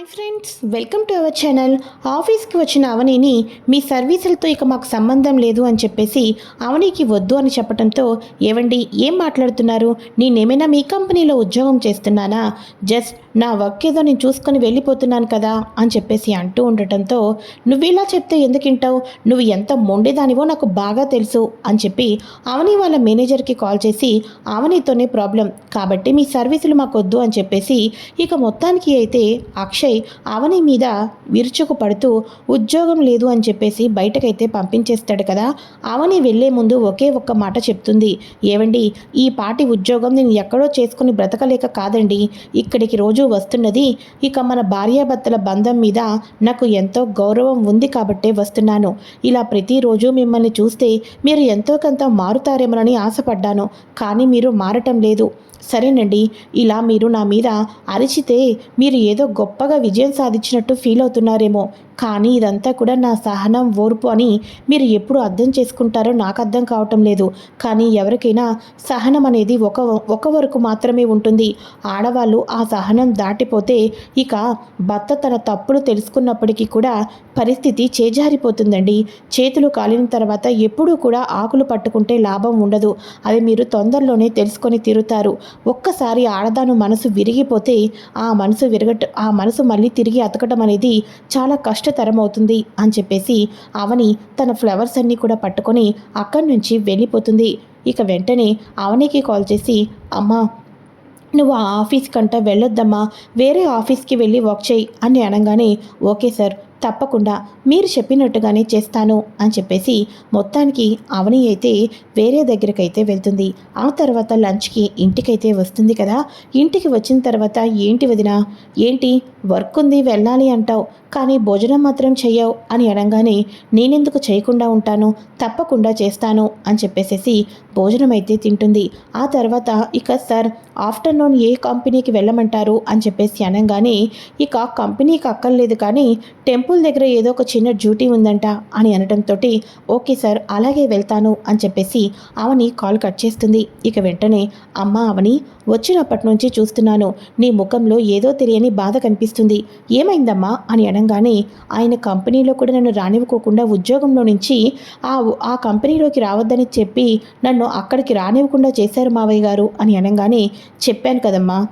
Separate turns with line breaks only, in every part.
Hi friends welcome to our channel ఆఫీస్కి వచ్చిన అవనిని మీ సర్వీసులతో ఇక మాకు సంబంధం లేదు అని చెప్పేసి అవనికి వద్దు అని చెప్పడంతో ఏవండి ఏం మాట్లాడుతున్నారు? నేనేమైనా మీ కంపెనీలో ఉద్యోగం చేస్తున్నానా? జస్ట్ నా వర్క్ ఏదో నేను చూసుకొని వెళ్ళిపోతున్నాను కదా అని చెప్పేసి అంటూ ఉండటంతో నువ్వు ఇలా చెప్తే ఎందుకు వింటావు? నువ్వు ఎంత మొండేదానివో నాకు బాగా తెలుసు అని చెప్పి అవని వాళ్ళ మేనేజర్కి కాల్ చేసి అవనితోనే ప్రాబ్లం కాబట్టి మీ సర్వీసులు మాకు వద్దు అని చెప్పేసి ఇక మొత్తానికి అయితే అక్షయ్ అవని మీద విరుచుకు పడుతూ ఉద్యోగం లేదు అని చెప్పేసి బయటకైతే పంపించేస్తాడు కదా అవని వెళ్ళే ముందు ఒకే ఒక్క మాట చెప్తుంది. ఏవండి ఈ పాటి ఉద్యోగం నేను ఎక్కడో చేసుకుని బ్రతకలేక కాదండి ఇక్కడికి రోజు వస్తున్నది. ఇక మన భార్యాభర్తల బంధం మీద నాకు ఎంతో గౌరవం ఉంది కాబట్టే వస్తున్నాను. ఇలా ప్రతిరోజు మిమ్మల్ని చూస్తే మీరు ఎంతో కొంత మారుతారేమోనని ఆశపడ్డాను. కానీ మీరు మారటం లేదు. సరేనండి. ఇలా మీరు నా మీద అరిచితే మీరు ఏదో గొప్పగా విజయం సాధించినట్టు ఫీల్ అవుతున్నారేమో. కానీ ఇదంతా కూడా నా సహనం ఓర్పు అని మీరు ఎప్పుడు అర్థం చేసుకుంటారో నాకు అర్థం కావటం లేదు. కానీ ఎవరికైనా సహనం అనేది ఒక ఒక వరకు మాత్రమే ఉంటుంది. ఆడవాళ్ళు ఆ సహనం దాటిపోతే ఇక భర్త తన తప్పులు తెలుసుకున్నప్పటికీ కూడా పరిస్థితి చేజారిపోతుందండి. చేతులు కాలిన తర్వాత ఎప్పుడూ కూడా ఆకులు పట్టుకుంటే లాభం ఉండదు. అది మీరు తొందరలోనే తెలుసుకొని తీరుతారు. ఒక్కసారి ఆడదాను మనసు విరిగిపోతే ఆ మనసు విరగట ఆ మనసు మళ్ళీ తిరిగి అతకడం అనేది చాలా కష్టం కష్టతరం అవుతుంది అని చెప్పేసి అవని తన ఫ్లవర్స్ అన్నీ కూడా పట్టుకొని అక్కడి నుంచి వెళ్ళిపోతుంది. ఇక వెంటనే అవనికి కాల్ చేసి అమ్మా నువ్వు ఆ ఆఫీస్ కంట వెళ్ళొద్దమ్మా. వేరే ఆఫీస్కి వెళ్ళి వర్క్ చేయి అని అనగానే ఓకే సార్ తప్పకుండా మీరు చెప్పినట్టుగానే చేస్తాను అని చెప్పేసి మొత్తానికి అవని అయితే వేరే దగ్గరకైతే వెళ్తుంది. ఆ తర్వాత లంచ్కి ఇంటికైతే వస్తుంది కదా. ఇంటికి వచ్చిన తర్వాత ఏంటి వదిన? ఏంటి? వర్క్ ఉంది వెళ్ళాలి అంటావు. కానీ భోజనం మాత్రం చెయ్యవు అని అనగానే నేనెందుకు చేయకుండా ఉంటాను? తప్పకుండా చేస్తాను అని చెప్పేసేసి భోజనం అయితే తింటుంది. ఆ తర్వాత ఇక సార్ ఆఫ్టర్నూన్ ఏ కంపెనీకి వెళ్ళమంటారు అని చెప్పేసి అనగానే ఇక కంపెనీకి అక్కర్లేదు కానీ టెంపుల్ దగ్గర ఏదో ఒక చిన్న డ్యూటీ ఉందంట అని అనడంతో ఓకే సార్ అలాగే వెళ్తాను అని చెప్పేసి అవని కాల్ కట్ చేస్తుంది. ఇక వెంటనే అమ్మ అవని వచ్చినప్పటి నుంచి చూస్తున్నాను. నీ ముఖంలో ఏదో తెలియని బాధ కనిపిస్తుంది. ఏమైందమ్మా? అని అనగానే ఆయన కంపెనీలో కూడా నన్ను రానివ్వకోకుండా ఉద్యోగంలో నుంచి ఆ ఆ కంపెనీలోకి రావద్దని చెప్పి నన్ను అక్కడికి రానివ్వకుండా చేశారు మావయ్య గారు అని అనగానే చెప్పాను కదమ్మా.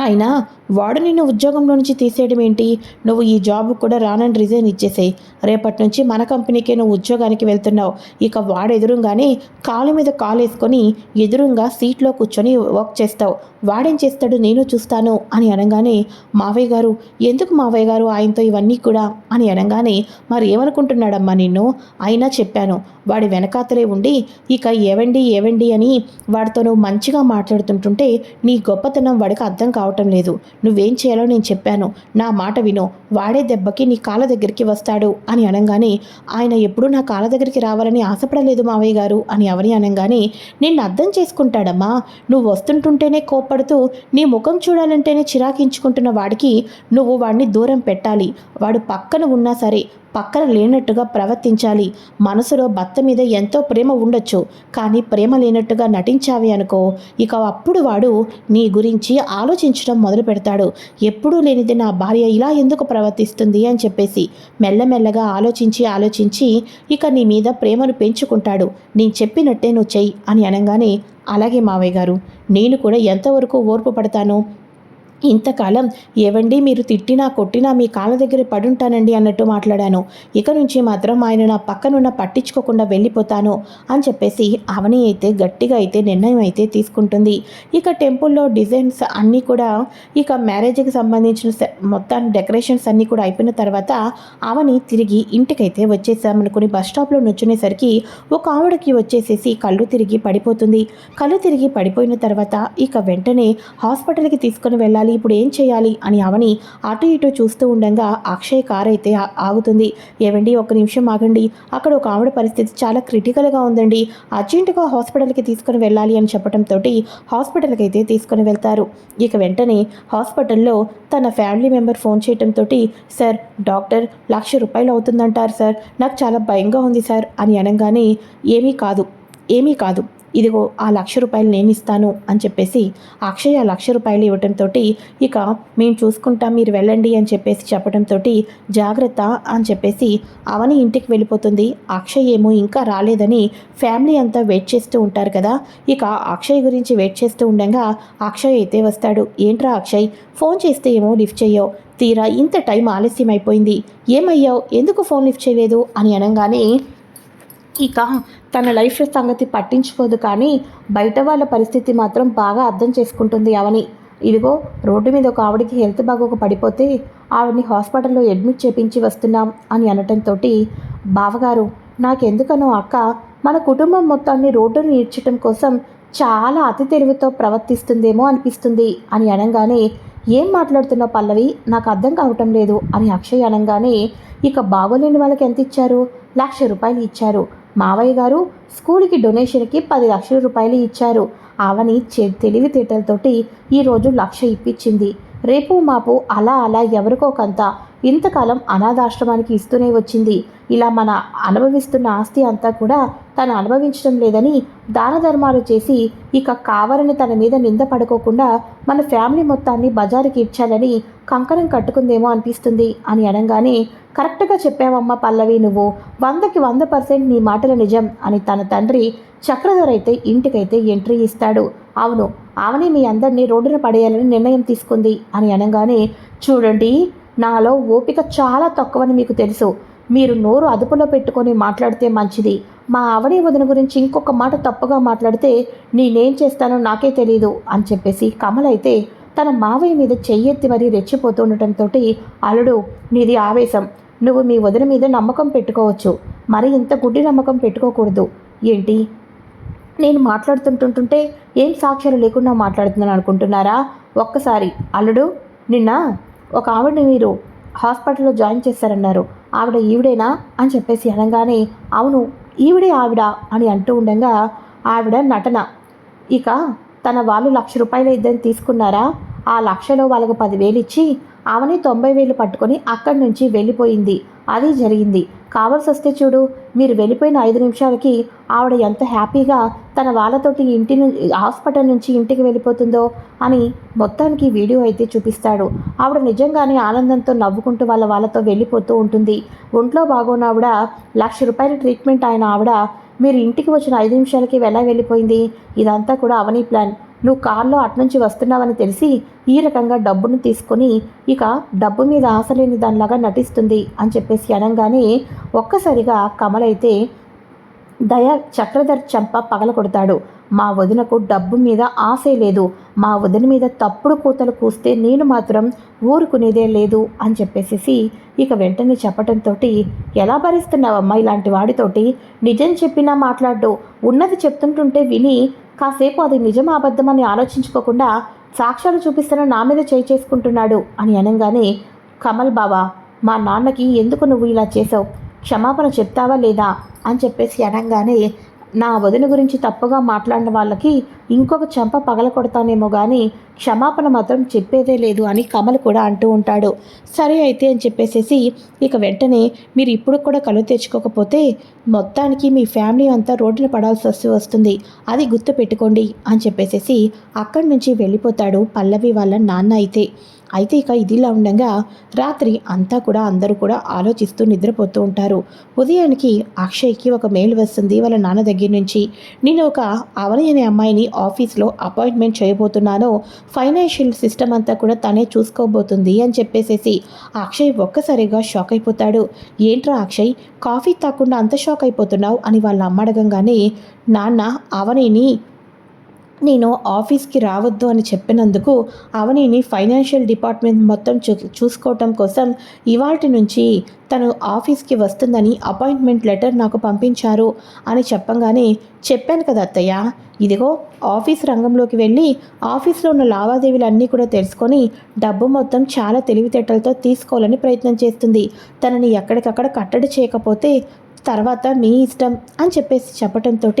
అయినా వాడు నిన్ను ఉద్యోగంలో నుంచి తీసేయడం ఏంటి? నువ్వు ఈ జాబ్ కూడా రానని రిజైన్ ఇచ్చేసాయి. రేపటి నుంచి మన కంపెనీకే నువ్వు ఉద్యోగానికి వెళ్తున్నావు. ఇక వాడు ఎదురుగానే కాలు మీద కాలు వేసుకొని ఎదురుగా సీట్లో కూర్చొని వర్క్ చేస్తావు. వాడేం చేస్తాడు? నేను చూస్తాను అని అనగానే మావయ్య గారు ఎందుకు మావయ్య గారు ఆయనతో ఇవన్నీ కూడా? అని అనగానే మరి ఏమనుకుంటున్నాడమ్మా నిన్ను? అయినా చెప్పాను. వాడి వెనకాతలే ఉండి ఇక ఏవండి ఏవండి అని వాడితో నువ్వు మంచిగా మాట్లాడుతుంటుంటే నీ గొప్పతనం వాడికి అర్థం కావటం లేదు. నువ్వేం చేయాలో నేను చెప్పాను. నా మాట విను. వాడే దెబ్బకి నీ కాళ్ళ దగ్గరికి వస్తాడు అని అనగానే ఆయన ఎప్పుడూ నా కాళ్ళ దగ్గరికి రావాలని ఆశపడలేదు మావయ్య గారు అని ఎవరి అనగానే నిన్ను అర్థం చేసుకుంటాడమ్మా. నువ్వు వస్తుంటుంటేనే కోప్పడుతూ నీ ముఖం చూడాలంటేనే చిరాకించుకుంటున్న వాడికి నువ్వు వాడిని దూరం పెట్టాలి. వాడు పక్కన ఉన్నా సరే పక్కన లేనట్టుగా ప్రవర్తించాలి. మనసులో భర్త మీద ఎంతో ప్రేమ ఉండొచ్చు. కానీ ప్రేమ లేనట్టుగా నటించావి అనుకో. ఇక అప్పుడు వాడు నీ గురించి ఆలోచించడం మొదలు పెడతాడు ఎప్పుడూ లేనిది నా భార్య ఇలా ఎందుకు ప్రవర్తిస్తుంది అని చెప్పేసి మెల్లమెల్లగా ఆలోచించి ఆలోచించి ఇక నీ మీద ప్రేమను పెంచుకుంటాడు. నేను చెప్పినట్టే నువ్వు చెయ్యి అని అనగానే అలాగే మావయ్య గారు నేను కూడా ఎంతవరకు ఓర్పు పడతాను ఇంతకాలం ఏవండి మీరు తిట్టినా కొట్టినా మీ కాళ్ళ దగ్గర పడుంటానండి అన్నట్టు మాట్లాడాను. ఇక నుంచి మాత్రం ఆయన నా పక్కనున్న పట్టించుకోకుండా వెళ్ళిపోతాను అని చెప్పేసి అవని అయితే గట్టిగా అయితే నిర్ణయం అయితే తీసుకుంటుంది. ఇక టెంపుల్లో డిజైన్స్ అన్నీ కూడా ఇక మ్యారేజ్కి సంబంధించిన సె- మొత్తాన్ని డెకరేషన్స్ అన్నీ కూడా అయిపోయిన తర్వాత అవని తిరిగి ఇంటికైతే వచ్చేసామనుకుని బస్ స్టాప్లో నుంచునేసరికి ఒక ఆవిడకి వచ్చేసేసి కళ్ళు తిరిగి పడిపోతుంది. కళ్ళు తిరిగి పడిపోయిన తర్వాత ఇక వెంటనే హాస్పిటల్కి తీసుకుని వెళ్ళాలి. ఇప్పుడు ఏం చేయాలి అని అవని అటు ఇటు చూస్తూ ఉండగా అక్షయ్ కార్ అయితే ఆగుతుంది. ఏవండి ఒక నిమిషం ఆగండి. అక్కడ ఒక ఆవిడ పరిస్థితి చాలా క్రిటికల్గా ఉందండి. అర్జెంటుగా హాస్పిటల్కి తీసుకుని వెళ్ళాలి అని చెప్పడంతో హాస్పిటల్కి అయితే తీసుకుని వెళ్తారు. ఇక వెంటనే హాస్పిటల్లో తన ఫ్యామిలీ మెంబర్ ఫోన్ చేయడంతో సార్ డాక్టర్ లక్ష రూపాయలు అవుతుందంటారు సార్. నాకు చాలా భయంగా ఉంది సార్ అని అనగానే ఏమీ కాదు. ఏమీ కాదు. ఇదిగో ఆ లక్ష రూపాయలు నేను ఇస్తాను అని చెప్పేసి అక్షయ్ ఆ లక్ష రూపాయలు ఇవ్వటంతో ఇక మేము చూసుకుంటాం మీరు వెళ్ళండి అని చెప్పేసి చెప్పడంతో జాగ్రత్త అని చెప్పేసి అవని ఇంటికి వెళ్ళిపోతుంది. అక్షయ్ ఏమో ఇంకా రాలేదని ఫ్యామిలీ అంతా వెయిట్ చేస్తూ ఉంటారు కదా. ఇక అక్షయ్ గురించి వెయిట్ చేస్తూ ఉండగా అక్షయ్ అయితే వస్తాడు. ఏంట్రా అక్షయ్ ఫోన్ చేస్తే ఏమో లిఫ్ట్ చేయవు తీరా ఇంత టైం ఆలస్యం అయిపోయింది ఏమయ్యావు? ఎందుకు ఫోన్ లిఫ్ట్ చేయలేదు? అని అనగానే ఇక తన లైఫ్ సంగతి పట్టించుకోదు కానీ బయట వాళ్ళ పరిస్థితి మాత్రం బాగా అర్థం చేసుకుంటుంది అవని ఇదిగో రోడ్డు మీద ఒక ఆవిడకి హెల్త్ బాగోక పడిపోతే ఆవిడని హాస్పిటల్లో అడ్మిట్ చేపించి వస్తున్నాం అని అనటంతో బావగారు నాకెందుకనో అక్క మన కుటుంబం మొత్తాన్ని రోడ్డును ఈడ్చటం కోసం చాలా అతి తెలివితో ప్రవర్తిస్తుందేమో అనిపిస్తుంది అని అనగానే ఏం మాట్లాడుతున్న పల్లవి? నాకు అర్థం కావటం లేదు అని అక్షయ్ అనగానే ఇక బాగోలేని వాళ్ళకి ఎంత ఇచ్చారు? లక్ష రూపాయలు ఇచ్చారు. మావయ్య గారు స్కూల్కి డొనేషన్కి పది లక్షల రూపాయలు ఇచ్చారు. ఆవని చె తెలివితేటలతోటి ఈరోజు లక్ష ఇప్పించింది. రేపు మాపు అలా అలా ఎవరికో కొంత. ఇంతకాలం అనాథాశ్రమానికి ఇస్తూనే వచ్చింది. ఇలా మన అనుభవిస్తున్న ఆస్తి అంతా కూడా తను అనుభవించడం లేదని దాన ధర్మాలు చేసి ఇక కావాలని తన మీద నింద పడుకోకుండా మన ఫ్యామిలీ మొత్తాన్ని బజారుకి ఇచ్చాలని కంకణం కట్టుకుందేమో అనిపిస్తుంది అని అనగానే కరెక్ట్గా చెప్పావమ్మా పల్లవి నువ్వు. వందకి వంద పర్సెంట్ నీ మాటలు నిజం అని తన తండ్రి చక్రధర్ అయితే ఇంటికైతే ఎంట్రీ ఇస్తాడు. అవును ఆమెని మీ అందరినీ రోడ్డున పడేయాలని నిర్ణయం తీసుకుంది అని అనగానే చూడండి నాలో ఓపిక చాలా తక్కువని మీకు తెలుసు. మీరు నోరు అదుపులో పెట్టుకొని మాట్లాడితే మంచిది. మా ఆవిడ వదిన గురించి ఇంకొక మాట తప్పుగా మాట్లాడితే నేనేం చేస్తానో నాకే తెలియదు అని చెప్పేసి కమల్ అయితే తన మావయ్య మీద చెయ్యెత్తి మరీ రెచ్చిపోతుండటంతో అల్లుడు నీది ఆవేశం. నువ్వు మీ వదిన మీద నమ్మకం పెట్టుకోవచ్చు. మరి ఇంత గుడ్డి నమ్మకం పెట్టుకోకూడదు. ఏంటి? నేను మాట్లాడుతుంటుంటుంటే ఏం సాక్ష్యాలు లేకుండా మాట్లాడుతున్నాను అనుకుంటున్నారా? ఒక్కసారి. అల్లుడు నిన్న ఒక ఆవిడని మీరు హాస్పిటల్లో జాయిన్ చేశారన్నారు. ఆవిడ ఈవిడేనా? అని చెప్పేసి అనగానే అవును ఈవిడే ఆవిడ అని అంటూ ఉండగా ఆవిడ నటన. ఇక తన వాళ్ళు లక్ష రూపాయలు ఇద్దరిని తీసుకున్నారా? ఆ లక్షలో వాళ్ళకు పదివేలు ఇచ్చి ఆమెని తొంభై వేలు పట్టుకొని అక్కడి నుంచి వెళ్ళిపోయింది. అది జరిగింది. కావాల్సి వస్తే చూడు మీరు వెళ్ళిపోయిన ఐదు నిమిషాలకి ఆవిడ ఎంత హ్యాపీగా తన వాళ్ళతోటి ఇంటి నుంచి హాస్పిటల్ నుంచి ఇంటికి వెళ్ళిపోతుందో అని మొత్తానికి వీడియో అయితే చూపిస్తాడు. ఆవిడ నిజంగానే ఆనందంతో నవ్వుకుంటూ వాళ్ళ వాళ్ళతో వెళ్ళిపోతూ ఉంటుంది. ఒంట్లో బాగోని ఆవిడ లక్ష రూపాయల ట్రీట్మెంట్ అయిన ఆవిడ మీరు ఇంటికి వచ్చిన ఐదు నిమిషాలకి ఎలా వెళ్ళిపోయింది? ఇదంతా కూడా అవని ప్లాన్. నువ్వు కార్లో అట్నుంచి వస్తున్నావని తెలిసి ఈ రకంగా డబ్బును తీసుకొని ఇక డబ్బు మీద ఆశ లేని దానిలాగా నటిస్తుంది అని చెప్పేసి అనగానే ఒక్కసారిగా కమల్ అయితే చక్రధర్ చంప పగల కొడతాడు. మా వదినకు డబ్బు మీద ఆశే లేదు. మా వదిన మీద తప్పుడు కూతలు కూస్తే నేను మాత్రం ఊరుకునేదే లేదు అని చెప్పేసేసి ఇక వెంటనే చెప్పటంతో ఎలా భరిస్తున్నావమ్మా ఇలాంటి వాడితోటి? నిజం చెప్పినా మాట్లాడు ఉన్నది చెప్తుంటుంటే విని కాసేపు అది నిజం అబద్ధమని ఆలోచించుకోకుండా సాక్ష్యాలు చూపిస్తున్న నా మీద చేయి చేసుకుంటున్నాడు అని అనగానే కమల్ బావా మా నాన్నకి ఎందుకు నువ్వు ఇలా చేసావు క్షమాపణ చెప్తావా లేదా? అని చెప్పేసి అనగానే నా వదిన గురించి తప్పుగా మాట్లాడిన వాళ్ళకి ఇంకొక చెంప పగల కొడతానేమో కానీ క్షమాపణ మాత్రం చెప్పేదే లేదు అని కమల్ కూడా అంటూ ఉంటాడు. సరే అయితే అని చెప్పేసేసి ఇక వెంటనే మీరు ఇప్పుడు కూడా కళ్ళు తెచ్చుకోకపోతే మొత్తానికి మీ ఫ్యామిలీ అంతా రోడ్డున పడాల్సి వస్తూ వస్తుంది. అది గుర్తు పెట్టుకోండి అని చెప్పేసేసి అక్కడి నుంచి వెళ్ళిపోతాడు పల్లవి వాళ్ళ నాన్న అయితే. అయితే ఇక ఇదిలా ఉండగా రాత్రి అంతా కూడా అందరూ కూడా ఆలోచిస్తూ నిద్రపోతూ ఉంటారు. ఉదయానికి అక్షయ్కి ఒక మెయిల్ వస్తుంది వాళ్ళ నాన్న దగ్గర నుంచి. నేను ఒక అవని అనే అమ్మాయిని ఆఫీస్లో అపాయింట్మెంట్ చేయబోతున్నాను. ఫైనాన్షియల్ సిస్టమ్ అంతా కూడా తనే చూసుకోబోతుంది అని చెప్పేసేసి అక్షయ్ ఒక్కసారిగా షాక్ అయిపోతాడు. ఏంట్రా అక్షయ్ కాఫీ తాకుండా అంత షాక్ అయిపోతున్నావు? అని వాళ్ళ అమ్మ అడగంగానే నాన్న అవనిని నేను ఆఫీస్కి రావద్దు అని చెప్పినందుకు అవనిని ఫైనాన్షియల్ డిపార్ట్మెంట్ మొత్తం చూ చూసుకోవటం కోసం ఇవాటి నుంచి తను ఆఫీస్కి వస్తుందని అపాయింట్మెంట్ లెటర్ నాకు పంపించారు అని చెప్పంగానే చెప్పాను కదా అత్తయ్య. ఇదిగో ఆఫీస్ రంగంలోకి వెళ్ళి ఆఫీస్లో ఉన్న లావాదేవీలు అన్నీ కూడా తెలుసుకొని డబ్బు మొత్తం చాలా తెలివితేటలతో తీసుకోవాలని ప్రయత్నం చేస్తుంది. తనని ఎక్కడికక్కడ కట్టడి చేయకపోతే తర్వాత మీ ఇష్టం అని చెప్పేసి చెప్పటంతో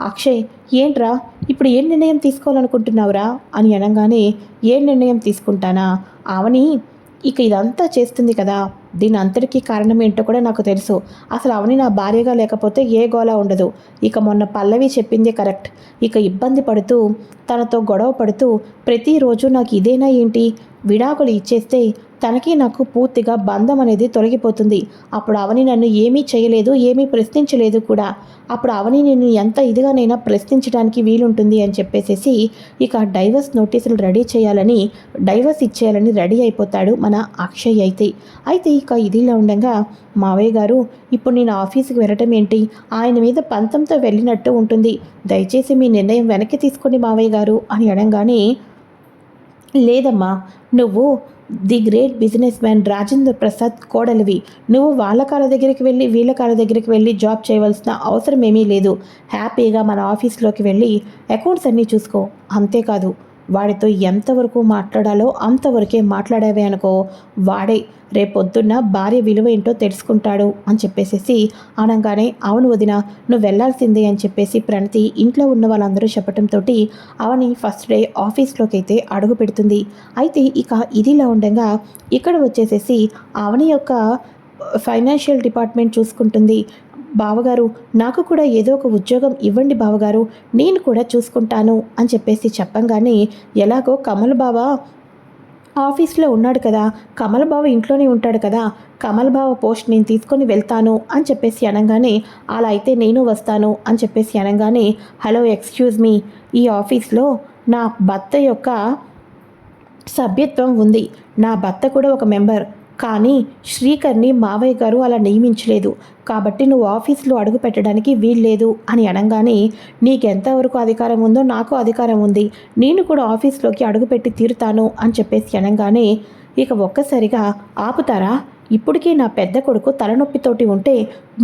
అక్షయ్ ఏంట్రా? ఇప్పుడు ఏం నిర్ణయం తీసుకోవాలనుకుంటున్నావురా? అని అనగానే ఏం నిర్ణయం తీసుకుంటానా? అవని ఇక ఇదంతా చేస్తుంది కదా. దీని అంతటికీ కారణం ఏంటో కూడా నాకు తెలుసు. అసలు అవని నా భార్యగా లేకపోతే ఏ గోలా ఉండదు. ఇక మొన్న పల్లవి చెప్పింది కరెక్ట్. ఇక ఇబ్బంది పడుతూ తనతో గొడవ పడుతూ ప్రతిరోజు నాకు ఇదేనా ఏంటి? విడాకులు ఇచ్చేస్తే తనకి నాకు పూర్తిగా బంధం అనేది తొలగిపోతుంది. అప్పుడు అవని నన్ను ఏమీ చేయలేదు ఏమీ ప్రశ్నించలేదు కూడా. అప్పుడు అవని నేను ఎంత ఇదిగానైనా ప్రశ్నించడానికి వీలుంటుంది అని చెప్పేసేసి ఇక డైవర్స్ నోటీసులు రెడీ చేయాలని డైవర్స్ ఇచ్చేయాలని రెడీ అయిపోతాడు మన అక్షయ్ అయితే. అయితే ఇక ఇదిలా ఉండగా మావయ్య గారు ఇప్పుడు నేను ఆఫీస్కి వెళ్ళటం ఏంటి? ఆయన మీద పంతంతో వెళ్ళినట్టు ఉంటుంది. దయచేసి మీ నిర్ణయం వెనక్కి తీసుకోండి మావయ్య గారు అని అనగానే లేదమ్మా నువ్వు the great businessman Rajendra Prasad కోడలివి. నువ్వు వాళ్ళ కాళ్ళ దగ్గరికి వెళ్ళి వీళ్ళ కాళ్ళ దగ్గరికి వెళ్ళి జాబ్ చేయవలసిన అవసరం ఏమీ లేదు. హ్యాపీగా మన ఆఫీస్లోకి వెళ్ళి అకౌంట్స్ అన్నీ చూసుకో. అంతేకాదు వాడితో ఎంతవరకు మాట్లాడాలో అంతవరకే మాట్లాడావే అనుకో. వాడే రేపొద్దున్న భార్య విలువ ఏంటో తెలుసుకుంటాడు అని చెప్పేసేసి అనగానే అవును వదిన నువ్వు వెళ్ళాల్సిందే అని చెప్పేసి ప్రణతి ఇంట్లో ఉన్న వాళ్ళందరూ చెప్పడంతో అవని ఫస్ట్ డే ఆఫీస్లోకి అయితే అడుగు పెడుతుంది. అయితే ఇక ఇదిలా ఉండగా ఇక్కడ వచ్చేసేసి అవని యొక్క ఫైనాన్షియల్ డిపార్ట్మెంట్ చూసుకుంటుంది. బావగారు నాకు కూడా ఏదో ఒక ఉద్యోగం ఇవ్వండి బావగారు నేను కూడా చూసుకుంటాను అని చెప్పేసి చెప్పంగానే ఎలాగో కమల్ బావ ఆఫీస్లో ఉన్నాడు కదా కమల్ బావ ఇంట్లోనే ఉంటాడు కదా కమల్ బావ పోస్ట్ నేను తీసుకొని వెళ్తాను అని చెప్పేసి అనగానే అలా అయితే నేను వస్తాను అని చెప్పేసి అనగానే హలో ఎక్స్క్యూజ్ మీ ఈ ఆఫీస్లో నా భర్త యొక్క సభ్యత్వం ఉంది నా భర్త కూడా ఒక మెంబర్ కానీ శ్రీకర్ని మావయ్య గారు అలా నియమించలేదు. కాబట్టి నువ్వు ఆఫీస్లో అడుగు పెట్టడానికి వీల్లేదు అని అనగానే నీకెంతవరకు అధికారం ఉందో నాకు అధికారం ఉంది. నేను కూడా ఆఫీస్లోకి అడుగుపెట్టి తీరుతాను అని చెప్పేసి అనగానే ఇక ఒక్కసారిగా ఆపుతారా? ఇప్పటికే నా పెద్ద కొడుకు తలనొప్పితోటి ఉంటే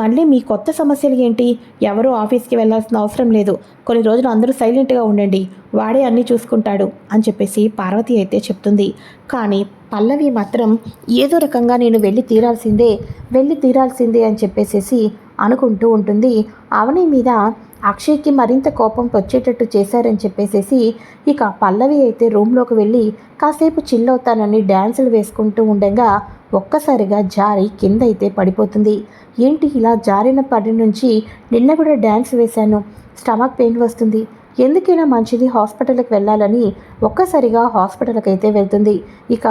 మళ్ళీ మీ కొత్త సమస్యలు ఏంటి? ఎవరూ ఆఫీస్కి వెళ్ళాల్సిన అవసరం లేదు. కొన్ని రోజులు అందరూ సైలెంట్గా ఉండండి. వాడే అన్నీ చూసుకుంటాడు అని చెప్పేసి పార్వతి అయితే చెప్తుంది. కానీ పల్లవి మాత్రం ఏదో రకంగా నేను వెళ్ళి తీరాల్సిందే వెళ్ళి తీరాల్సిందే అని చెప్పేసేసి అనుకుంటూ ఉంటుంది. అవని మీద అక్షయ్కి మరింత కోపం వచ్చేటట్టు చేశారని చెప్పేసేసి ఇక పల్లవి అయితే రూమ్లోకి వెళ్ళి కాసేపు చిల్లవుతానని డ్యాన్సులు వేసుకుంటూ ఉండగా ఒక్కసారిగా జారి కింద అయితే పడిపోతుంది. ఏంటి ఇలా జారిన పడి నుంచి నిన్న కూడా డ్యాన్స్ వేశాను స్టమక్ పెయిన్ వస్తుంది. ఎందుకైనా మంచిది హాస్పిటల్కి వెళ్ళాలని ఒక్కసారిగా హాస్పిటల్కి అయితే వెళ్తుంది. ఇక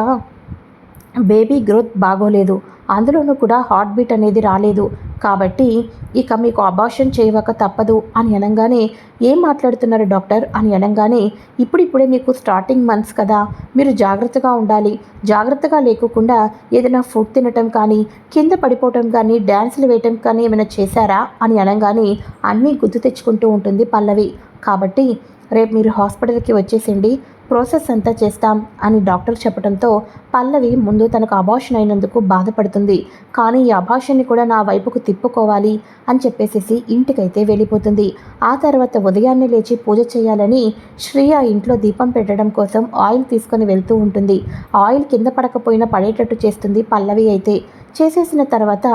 బేబీ గ్రోత్ బాగోలేదు. అందులోనూ కూడా హార్ట్ బీట్ అనేది రాలేదు. కాబట్టి ఇక మీకు అబార్షన్ చేయవక తప్పదు అని అనగానే ఏం మాట్లాడుతున్నారు డాక్టర్? అని అనగానే ఇప్పుడిప్పుడే మీకు స్టార్టింగ్ మంత్స్ కదా. మీరు జాగ్రత్తగా ఉండాలి. జాగ్రత్తగా లేకుండా ఏదైనా ఫుడ్ తినటం కానీ కింద పడిపోవటం కానీ డ్యాన్సులు వేయటం కానీ ఏమైనా చేశారా? అని అనగానే అన్నీ గుర్తు తెచ్చుకుంటూ ఉంటుంది పల్లవి. కాబట్టి రేపు మీరు హాస్పిటల్కి వచ్చేసిండి ప్రాసెస్ అంతా చేస్తాం అని డాక్టర్ చెప్పడంతో పల్లవి ముందు తనకు అబార్షన్ అయినందుకు బాధపడుతుంది. కానీ ఈ అబార్షన్ని కూడా నా వైపుకు తిప్పుకోవాలి అని చెప్పేసేసి ఇంటికైతే వెళ్ళిపోతుంది. ఆ తర్వాత ఉదయాన్నే లేచి పూజ చేయాలని శ్రీయ ఇంట్లో దీపం పెట్టడం కోసం ఆయిల్ తీసుకొని వెళ్తూ ఉంటుంది. ఆయిల్ కింద పడకపోయినా పడేటట్టు చేస్తుంది పల్లవి అయితే. చేసేసిన తర్వాత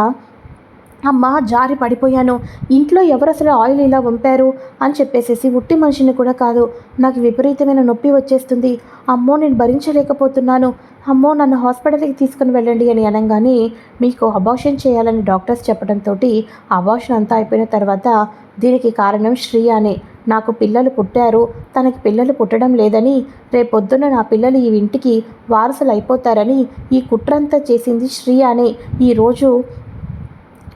అమ్మ జారి పడిపోయాను. ఇంట్లో ఎవరు అసలు ఆయిల్ ఇలా వంపారు? అని చెప్పేసేసి ఉట్టి మనిషిని కూడా కాదు. నాకు విపరీతమైన నొప్పి వచ్చేస్తుంది. అమ్మో నేను భరించలేకపోతున్నాను. అమ్మో నన్ను హాస్పిటల్కి తీసుకుని వెళ్ళండి అని అనగానే మీకు అబార్షన్ చేయాలని డాక్టర్స్ చెప్పడంతో అబార్షన్ అంతా అయిపోయిన తర్వాత దీనికి కారణం శ్రీయానే నాకు పిల్లలు పుట్టారు. తనకి పిల్లలు పుట్టడం లేదని రేపొద్దున నా పిల్లలు ఈ ఇంటికి వారసులు అయిపోతారని ఈ కుట్రంతా చేసింది శ్రీయానే ఈరోజు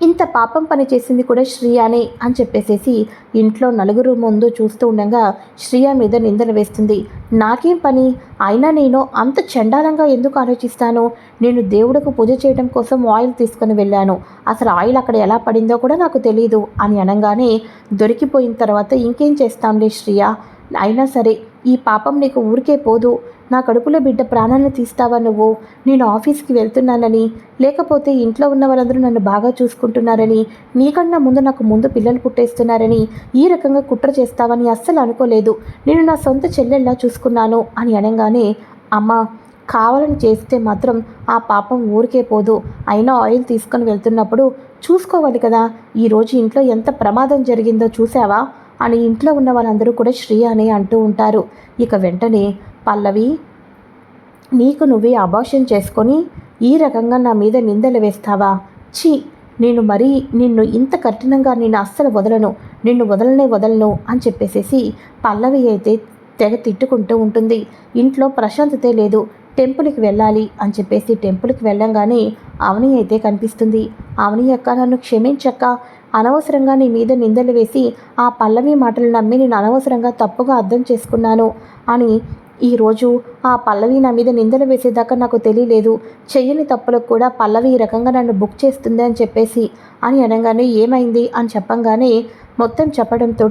ఇంత పాపం పని చేసింది కూడా శ్రీయానే అని చెప్పేసేసి ఇంట్లో నలుగురు ముందు చూస్తూ ఉండగా శ్రీయ మీద నిందన వేస్తుంది. నాకేం పని? అయినా నేను అంత చండాలంగా ఎందుకు ఆలోచిస్తాను? నేను దేవుడికి పూజ చేయడం కోసం ఆయిల్ తీసుకొని వెళ్ళాను. అసలు ఆయిల్ అక్కడ ఎలా పడిందో కూడా నాకు తెలియదు అని అనగానే దొరికిపోయిన తర్వాత ఇంకేం చేస్తాంలే శ్రీయ? అయినా సరే ఈ పాపం నీకు ఊరికే పోదు. నా కడుపులో బిడ్డ ప్రాణాలను తీస్తావా నువ్వు? నేను ఆఫీస్కి వెళ్తున్నానని లేకపోతే ఇంట్లో ఉన్న వాళ్ళందరూ నన్ను బాగా చూసుకుంటున్నారని నీకన్నా ముందు నాకు ముందు పిల్లలు పుట్టేస్తున్నారని ఈ రకంగా కుట్ర చేస్తావని అస్సలు అనుకోలేదు. నేను నా సొంత చెల్లెల్లా చూసుకున్నాను అని అనగానే అమ్మ కావాలని చేస్తే మాత్రం ఆ పాపం ఊరికే పోదు. అయినా ఆయిల్ తీసుకొని వెళ్తున్నప్పుడు చూసుకోవాలి కదా. ఈరోజు ఇంట్లో ఎంత ప్రమాదం జరిగిందో చూసావా అని ఇంట్లో ఉన్న వాళ్ళందరూ కూడా శ్రీ అని అంటూ ఉంటారు. ఇక వెంటనే పల్లవి నీకు నువ్వే అబార్షన్ చేసుకొని ఈ రకంగా నా మీద నిందలు వేస్తావా? ఛీ నేను మరీ నిన్ను ఇంత కఠినంగా నేను అస్సలు వదలను నిన్ను వదలనే వదలను అని చెప్పేసేసి పల్లవి అయితే తెగ తిట్టుకుంటూ ఉంటుంది. ఇంట్లో ప్రశాంతతే లేదు టెంపుల్కి వెళ్ళాలి అని చెప్పేసి టెంపుల్కి వెళ్ళంగానే అవని అయితే కనిపిస్తుంది. అవని అక్క నన్ను క్షమించక్క అనవసరంగా నీ మీద నిందలు వేసి ఆ పల్లవి మాటలు నమ్మి నేను అనవసరంగా తప్పుగా అర్థం చేసుకున్నాను అని ఈరోజు ఆ పల్లవి నా మీద నిందలు వేసేదాకా నాకు తెలియలేదు. చెయ్యని తప్పులకు కూడా పల్లవి ఈ రకంగా నన్ను బుక్ చేస్తుంది అని చెప్పేసి అని అనగానే ఏమైంది అని చెప్పంగానే మొత్తం చెప్పడంతో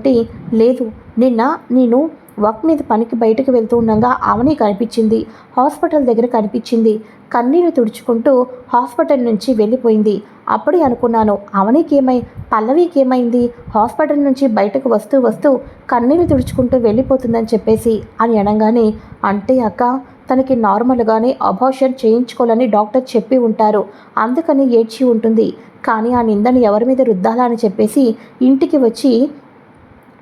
లేదు నిన్న నేను వర్క్ మీద పనికి బయటకు వెళ్తూ ఉండగా ఆమెని కనిపించింది. హాస్పిటల్ దగ్గర కనిపించింది. కన్నీరు తుడుచుకుంటూ హాస్పిటల్ నుంచి వెళ్ళిపోయింది. అప్పుడే అనుకున్నాను అవనికి పల్లవికేమైంది? పల్లవికి ఏమైంది హాస్పిటల్ నుంచి బయటకు వస్తూ వస్తూ కన్నీరు తుడుచుకుంటూ వెళ్ళిపోతుందని చెప్పేసి అని అనగానే అంటే అక్క తనకి నార్మల్గానే అబార్షన్ చేయించుకోవాలని డాక్టర్ చెప్పి ఉంటారు. అందుకని ఏడ్చి ఉంటుంది. కానీ ఆ నిందని ఎవరి మీద రుద్దాలా అని చెప్పేసి ఇంటికి వచ్చి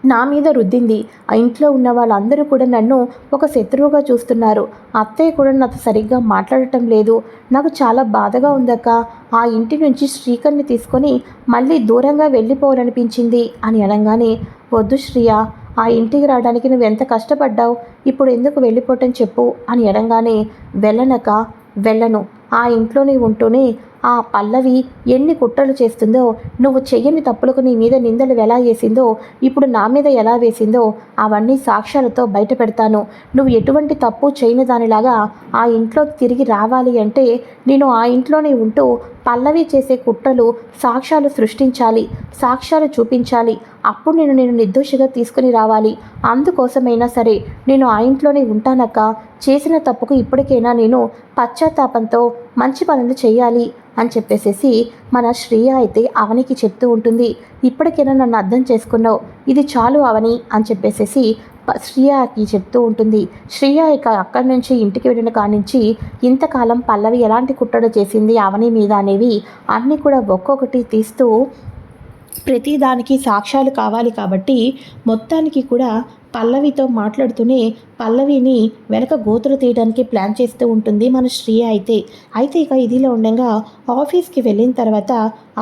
నా మీద రుద్దింది. ఆ ఇంట్లో ఉన్న వాళ్ళందరూ కూడా నన్ను ఒక శత్రువుగా చూస్తున్నారు. అత్తయ్య కూడా నాతో సరిగ్గా మాట్లాడటం లేదు. నాకు చాలా బాధగా ఉందక్క. ఆ ఇంటి నుంచి శ్రీకర్ని తీసుకొని మళ్ళీ దూరంగా వెళ్ళిపోవాలనిపించింది అని అనగానే వద్దు శ్రీయ ఆ ఇంటికి రావడానికి నువ్వు ఎంత కష్టపడ్డావు? ఇప్పుడు ఎందుకు వెళ్ళిపోవటం చెప్పు అని అనగానే వెళ్ళనక వెళ్ళను. ఆ ఇంట్లోనే ఉంటూనే ఆ పల్లవి ఎన్ని కుట్రలు చేస్తుందో నువ్వు చెయ్యని తప్పులకు నీ మీద నిందలు ఎలా వేసిందో ఇప్పుడు నా మీద ఎలా వేసిందో అవన్నీ సాక్ష్యాలతో బయట పెడతాను. నువ్వు ఎటువంటి తప్పు చేయని దానిలాగా ఆ ఇంట్లోకి తిరిగి రావాలి అంటే నేను ఆ ఇంట్లోనే ఉంటూ పల్లవి చేసే కుట్రలు సాక్ష్యాలు సృష్టించాలి సాక్ష్యాలు చూపించాలి. అప్పుడు నేను నేను నిర్దోషిగా తీసుకుని రావాలి. అందుకోసమైనా సరే నేను ఆ ఇంట్లోనే ఉంటానక్క. చేసిన తప్పుకు ఇప్పటికైనా నేను పశ్చాత్తాపంతో మంచి పనులు చేయాలి అని చెప్పేసేసి మన శ్రీయ అయితే అవనికి చెప్తూ ఉంటుంది. ఇప్పటికైనా నన్ను అర్థం చేసుకున్నావు. ఇది చాలు అవని అని చెప్పేసేసి శ్రీయకి చెప్తూ ఉంటుంది. శ్రీయ ఇక అక్కడి నుంచి ఇంటికి వెళ్ళిన కానించి ఇంతకాలం పల్లవి ఎలాంటి కుట్టడ చేసింది అవని మీద అనేవి అన్నీ కూడా ఒక్కొక్కటి తీస్తూ ప్రతిదానికి సాక్ష్యాలు కావాలి కాబట్టి మొత్తానికి కూడా పల్లవితో మాట్లాడుతూనే పల్లవిని వెనక గోతులు తీయడానికి ప్లాన్ చేస్తూ ఉంటుంది మన శ్రీయ అయితే. అయితే ఇక ఇదిలో ఉండగా ఆఫీస్కి వెళ్ళిన తర్వాత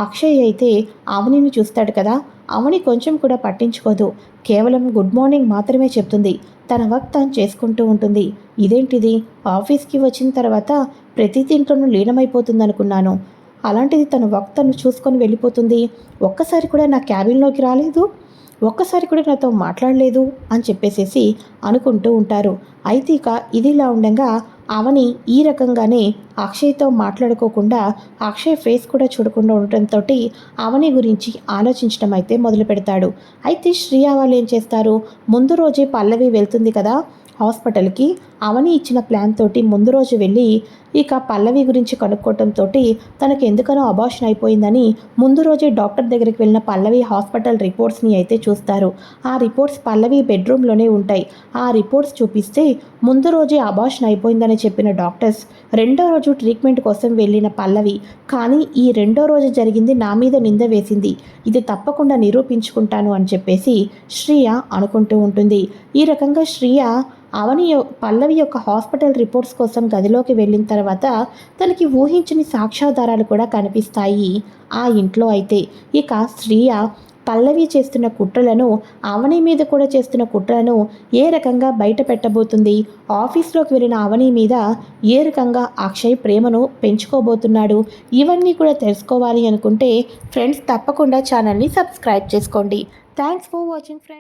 అక్షయ్ అయితే అవనిని చూస్తాడు కదా. అవని కొంచెం కూడా పట్టించుకోదు. కేవలం గుడ్ మార్నింగ్ మాత్రమే చెప్తుంది. తన వర్క్ తాను చేసుకుంటూ ఉంటుంది. ఇదేంటిది? ఆఫీస్కి వచ్చిన తర్వాత ప్రతి దీంట్లోనూ లీనమైపోతుంది అనుకున్నాను అలాంటిది తన వర్క్ తను చూసుకొని వెళ్ళిపోతుంది. ఒక్కసారి కూడా నా క్యాబిన్లోకి రాలేదు? ఒక్కసారి కూడా నాతో మాట్లాడలేదు అని చెప్పేసేసి అనుకుంటూ ఉంటారు. అయితే ఇక ఇదిలా ఉండగా అవని ఈ రకంగానే అక్షయ్తో మాట్లాడుకోకుండా అక్షయ్ ఫేస్ కూడా చూడకుండా ఉండటంతో అవని గురించి ఆలోచించడం అయితే మొదలు పెడతాడు అయితే శ్రీయా వాళ్ళు ఏం చేస్తారు? ముందు రోజే పల్లవి వెళ్తుంది కదా హాస్పిటల్కి అవని ఇచ్చిన ప్లాన్ తోటి ముందు రోజు వెళ్ళి ఇక పల్లవి గురించి కనుక్కోవటంతో తనకు ఎందుకనో అబాషన్ అయిపోయిందని ముందు రోజే డాక్టర్ దగ్గరికి వెళ్ళిన పల్లవి హాస్పిటల్ రిపోర్ట్స్ని అయితే చూస్తారు. ఆ రిపోర్ట్స్ పల్లవి బెడ్రూమ్లోనే ఉంటాయి. ఆ రిపోర్ట్స్ చూపిస్తే ముందు రోజే అబాషన్ అయిపోయిందని చెప్పిన డాక్టర్స్ రెండో రోజు ట్రీట్మెంట్ కోసం వెళ్ళిన పల్లవి కానీ ఈ రెండో రోజు జరిగింది నా మీద నింద వేసింది. ఇది తప్పకుండా నిరూపించుకుంటాను అని చెప్పేసి శ్రీయ అనుకుంటూ ఉంటుంది. ఈ రకంగా శ్రీయ అవని పల్లవి యొక్క హాస్పిటల్ రిపోర్ట్స్ కోసం గదిలోకి వెళ్ళిన తర్వాత తనకి ఊహించని సాక్ష్యాధారాలు కూడా కనిపిస్తాయి. ఆ ఇంట్లో అయితే ఇక శ్రీయ పల్లవి చేస్తున్న కుట్రలను అవని మీద కూడా చేస్తున్న కుట్రలను ఏ రకంగా బయట పెట్టబోతుంది? ఆఫీస్లోకి వెళ్ళిన అవని మీద ఏ రకంగా అక్షయ్ ప్రేమను పెంచుకోబోతున్నాడు? ఇవన్నీ కూడా తెలుసుకోవాలి అనుకుంటే ఫ్రెండ్స్ తప్పకుండా ఛానల్ని సబ్స్క్రైబ్ చేసుకోండి. Thanks for watching friends.